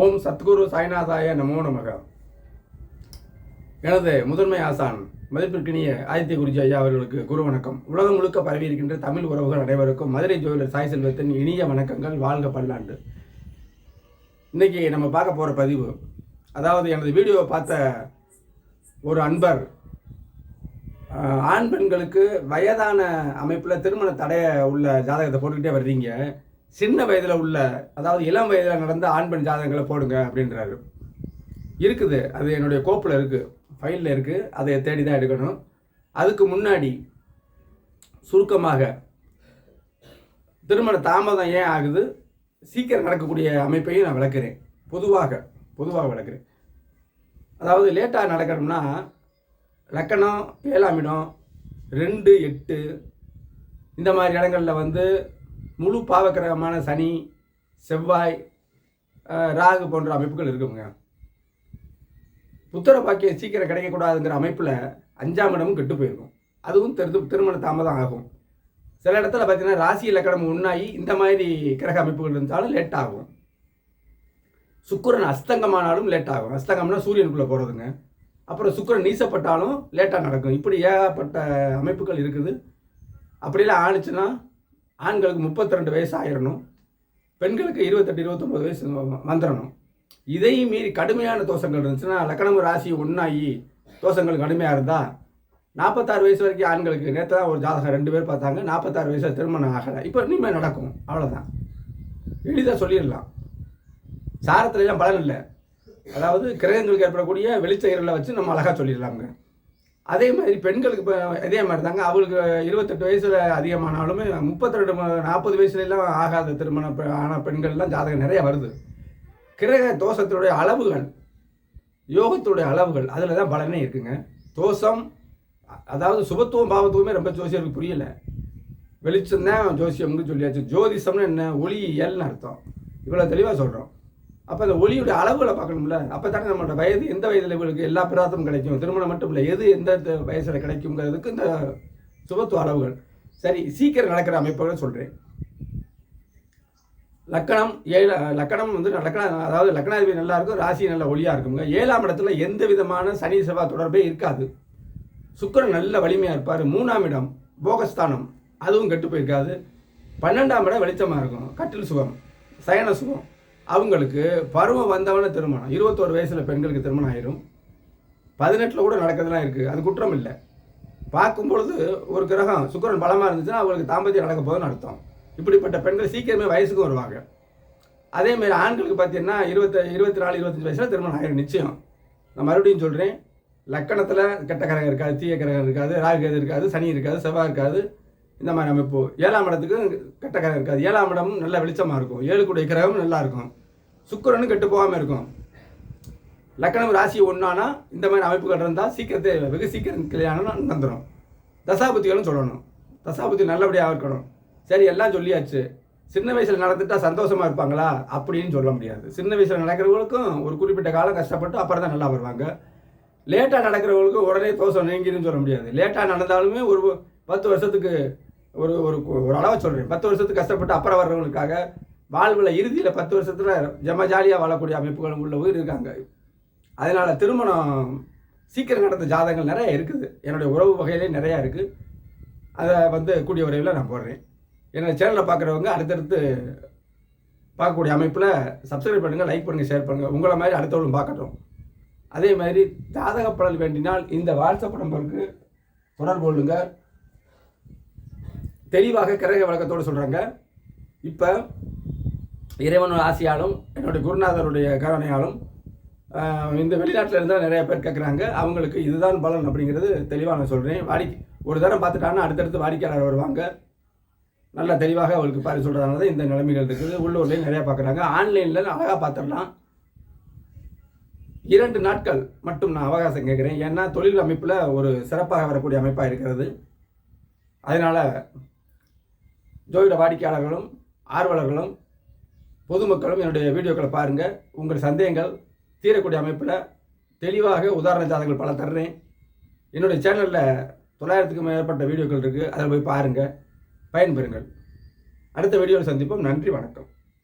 ஓம் சத்குரு சாய்நாதாய நமோ நமக. எனது முதன்மை ஆசான் மதிப்பிற்கினிய ஆதித்ய குருஜி ஐயா அவர்களுக்கு குரு வணக்கம். உலகம் முழுக்க பரவி இருக்கின்ற தமிழ் உறவுகள் அனைவருக்கும் மதுரை ஜோதிடர் சாய் செல்வத்தின் இனிய வணக்கங்கள் வாழ்க பல்லாண்டு. இன்னைக்கு நம்ம பார்க்க போகிற பதிவு அதாவது எனது வீடியோவை பார்த்த ஒரு அன்பர் ஆண் பெண்களுக்கு வயதான அமைப்பில் திருமண தடைய உள்ள ஜாதகத்தை போட்டுக்கிட்டே வர்றீங்க. சின்ன வயதில் உள்ள அதாவது இளம் வயதில் நடந்த ஆண் பெண் ஜாதகங்களை போடுங்க அப்படின்றாரு. இருக்குது. அது என்னுடைய கோப்பில் இருக்குது ஃபைலில் இருக்குது அதை தேடி தான் எடுக்கணும். அதுக்கு முன்னாடி சுருக்கமாக திருமண தாமதம் ஏன் ஆகுது? சீக்கிரம் நடக்கக்கூடிய அமைப்பையும் நான் விளக்குறேன். பொதுவாக பொதுவாக விளக்குறேன். அதாவது லேட்டாக நடக்கணும்னா லக்கணம் ஏழாம் இடம் ரெண்டு எட்டு இந்த மாதிரி இடங்களில் வந்து முழு பாவக்கிரகமான சனி செவ்வாய் ராகு போன்ற அமைப்புகள் இருக்குங்க. புத்திர பாக்கியம் சீக்கிரம் கிடைக்கக்கூடாதுங்கிற அமைப்பில் அஞ்சாம் இடமும் கெட்டு போயிருக்கும். அதுவும் திரு திருமண தாமதம் ஆகும். சில இடத்துல பார்த்தீங்கன்னா ராசி இலக்கணம் உண்ணாகி இந்த மாதிரி கிரக அமைப்புகள் இருந்தாலும் லேட் ஆகும். சுக்கரன் அஸ்தங்கமானாலும் லேட் ஆகும். அஸ்தங்கம்னா சூரியனுக்குள்ளே போகிறதுங்க அப்புறம் சுக்கரன் நீசப்பட்டாலும் லேட்டாக நடக்கும். இப்படி ஏகப்பட்ட அமைப்புகள் இருக்குது. அப்படிலாம் ஆணுச்சுன்னா ஆண்களுக்கு முப்பத்தி ரெண்டு வயசு ஆயிடணும் பெண்களுக்கு இருபத்தெட்டு இருபத்தொம்பது வயசு வந்துடணும் இதையும் மீறி கடுமையான தோஷங்கள் இருந்துச்சுன்னா லக்கணம் ராசி ஒன்றாகி தோஷங்கள் கடுமையாக இருந்தால் நாற்பத்தாறு வயசு வரைக்கும் ஆண்களுக்கு நேற்று தான் ஒரு ஜாதகம் ரெண்டு பேர் பார்த்தாங்க நாற்பத்தாறு வயசில் திருமணம் ஆகலை. இப்போ இனிமேல் நடக்கும் அவ்வளோதான் எளிதாக சொல்லிடலாம். சாரத்துலலாம் பலன் இல்லை. அதாவது கிரகங்களுக்கு ஏற்படக்கூடிய வெளிச்செயர்களை வச்சு நம்ம அழகாக சொல்லிடலாங்க அதே மாதிரி பெண்களுக்கு இப்போ இதே மாதிரி தாங்க அவளுக்கு இருபத்தெட்டு வயசில் அதிகமானாலுமே முப்பத்தி ரெண்டு நாற்பது வயசுலலாம் ஆகாத திருமணம் பெ- ஆன பெண்கள்லாம் ஜாதகம் நிறைய வருது. கிரக தோஷத்தினுடைய அளவுகள் யோகத்தினுடைய அளவுகள் அதில் தான் பலனே இருக்குங்க. தோஷம் அதாவது சுபத்துவம் பாவத்துவமே ரொம்ப ஜோசியருக்கு புரியல. வெளிச்சம் தான் ஜோசியம்னு சொல்லியாச்சு. ஜோதிஷம்னு என்ன? ஒளியல்னு அர்த்தம். இவ்வளோ தெளிவாக சொல்கிறோம் அப்போ அந்த ஒளியுடைய அளவுகளை பார்க்கணும்ல. அப்போ தானே நம்மளோட வயது எந்த வயதில் இவங்களுக்கு எல்லா பிராத்தமும் கிடைக்கும்? திருமணம் மட்டும் இல்லை எது எந்த வயசில் கிடைக்குங்கிறதுக்கு இந்த சுபத்துவ அளவுகள். சரி சீக்கிரம் நடக்கிற அமைப்புகளை சொல்கிறேன் லக்கணம் ஏழு லக்கணம் வந்து லக்கணம் அதாவது லக்கணாதிபதி நல்லா இருக்கும் ராசி நல்ல ஒளியாக இருக்குங்க ஏழாம் இடத்துல எந்த விதமான சனி செவ்வாய் தொடர்பே இருக்காது. சுக்கரன் நல்ல வலிமையாக இருப்பார். மூணாம் இடம் போகஸ்தானம். அதுவும் கெட்டு போயிருக்காது. பன்னெண்டாம் இடம் வெளிச்சமாக இருக்கும். கட்டில் சுகம் சயன சுகம். அவங்களுக்கு பருவம் வந்தவன திருமணம். இருபத்தோரு வயசில் பெண்களுக்கு திருமணம் ஆயிரும். பதினெட்டில் கூட நடக்கிறதுலாம் இருக்குது அது குற்றம் இல்லை. பார்க்கும் பொழுது ஒரு கிரகம் சுக்கிரன் பலமாக இருந்துச்சுன்னா அவங்களுக்கு தாம்பத்தியம் நடக்க போதுன்னு அர்த்தம். இப்படிப்பட்ட பெண்கள் சீக்கிரமே வயசுக்கு வருவாங்க. அதேமாரி ஆண்களுக்கு பார்த்தீங்கன்னா இருபத்தி இருபத்தி நாலு இருபத்தஞ்சு வயசில் திருமணம் ஆயிரும் நிச்சயம். நான் மறுபடியும் சொல்கிறேன் லக்கணத்தில் கெட்ட கிரகம் இருக்காது தீய கிரகம் இருக்காது ராகு இருக்காது சனி இருக்காது செவ்வாய் இருக்காது. இந்த மாதிரி அமைப்பு. ஏழாம் இடத்துக்கு கெட்ட கிரகம் இருக்காது. ஏழாம் இடமும் நல்ல வெளிச்சமாக இருக்கும். ஏழு கூடிய கிரகமும் நல்லா இருக்கும். சுக்கரனும் கெட்டு போகாமல் இருக்கும். லக்கணம் ராசி ஒன்றானா இந்த மாதிரி அமைப்புகள் இருந்தால் சீக்கிரத்தை வெகு சீக்கிரம் கல்யாணம் நடந்துடும் தசாபுத்திகளும் சொல்லணும். தசாபுத்தி நல்லபடியாக இருக்கணும். சரி எல்லாம் சொல்லியாச்சு. சின்ன வயசில் நடந்துட்டா சந்தோஷமாக இருப்பாங்களா? அப்படின்னு சொல்ல முடியாது. சின்ன வயசில் நடக்கிறவங்களுக்கும் ஒரு குறிப்பிட்ட காலம் கஷ்டப்பட்டு அப்புறம் தான் நல்லா வருவாங்க. லேட்டாக நடக்கிறவங்களுக்கு உடனே தோசம் நீங்கிருன்னு சொல்ல முடியாது. லேட்டாக நடந்தாலுமே ஒரு பத்து வருஷத்துக்கு ஒரு ஒரு ஒரு அளவை சொல்கிறேன் பத்து வருஷத்துக்கு கஷ்டப்பட்டு அப்புறம் வர்றவங்களுக்காக வாழ்வில் இறுதியில் பத்து வருஷத்தில் ஜம ஜாலியாக வாழக்கூடிய அமைப்புகள் உள்ள உயிர் இருக்காங்க. அதனால் திருமணம் சீக்கிரம் நடந்த ஜாதகங்கள் நிறைய இருக்குது. என்னுடைய உறவு வகையிலே நிறையா இருக்குது அதை வந்து கூடிய உறவில் நான் போடுறேன். என்னோடய சேனலை பார்க்குறவங்க அடுத்தடுத்து பார்க்கக்கூடிய அமைப்பில் சப்ஸ்கிரைப் பண்ணுங்கள் லைக் பண்ணுங்கள் ஷேர் பண்ணுங்கள் உங்களை மாதிரி அடுத்தவங்களும் பார்க்கட்டும். அதே மாதிரி ஜாதக பலன் வேண்டினால் இந்த வாட்ஸ்அப் நம்பருக்கு தொடர்பு கொள்ளுங்கள். தெளிவாக கிரக வழக்கத்தோடு சொல்கிறாங்க இப்போ இறைவனோட ஆசையாலும் என்னுடைய குருநாதருடைய கருணையாலும் இந்த வெளிநாட்டில் இருந்தால் நிறைய பேர் கேட்குறாங்க அவங்களுக்கு இதுதான் பலன் அப்படிங்கிறது தெளிவாக நான் சொல்கிறேன் வாடிக்கை ஒரு தரம் பார்த்துட்டாங்கன்னா அடுத்தடுத்து வாடிக்கையாளர் வருவாங்க. நல்லா தெளிவாக அவங்களுக்கு பாரு சொல்கிறதுனால தான் இந்த நிலைமைகள் இருக்குது. உள்ளூர்லேயும் நிறையா பார்க்குறாங்க ஆன்லைனில் அழகாக பார்த்துடலாம் இரண்டு நாட்கள் மட்டும் நான் அவகாசம் கேட்குறேன் ஏன்னா தொழில் அமைப்பில் ஒரு சிறப்பாக வரக்கூடிய அமைப்பாக இருக்கிறது. அதனால் ஜோதிட வாடிக்கையாளர்களும் ஆர்வலர்களும் பொதுமக்களும் என்னுடைய வீடியோக்களை பாருங்கள் உங்கள் சந்தேகங்கள் தீரக்கூடிய அமைப்பில் தெளிவாக உதாரண ஜாதகங்கள் பல தர்றேன். என்னுடைய சேனலில் தொள்ளாயிரத்துக்கும் மேற்பட்ட வீடியோக்கள் இருக்குது அதில் போய் பாருங்கள் பயன்பெறுங்கள். அடுத்த வீடியோவில் சந்திப்போம். நன்றி வணக்கம்.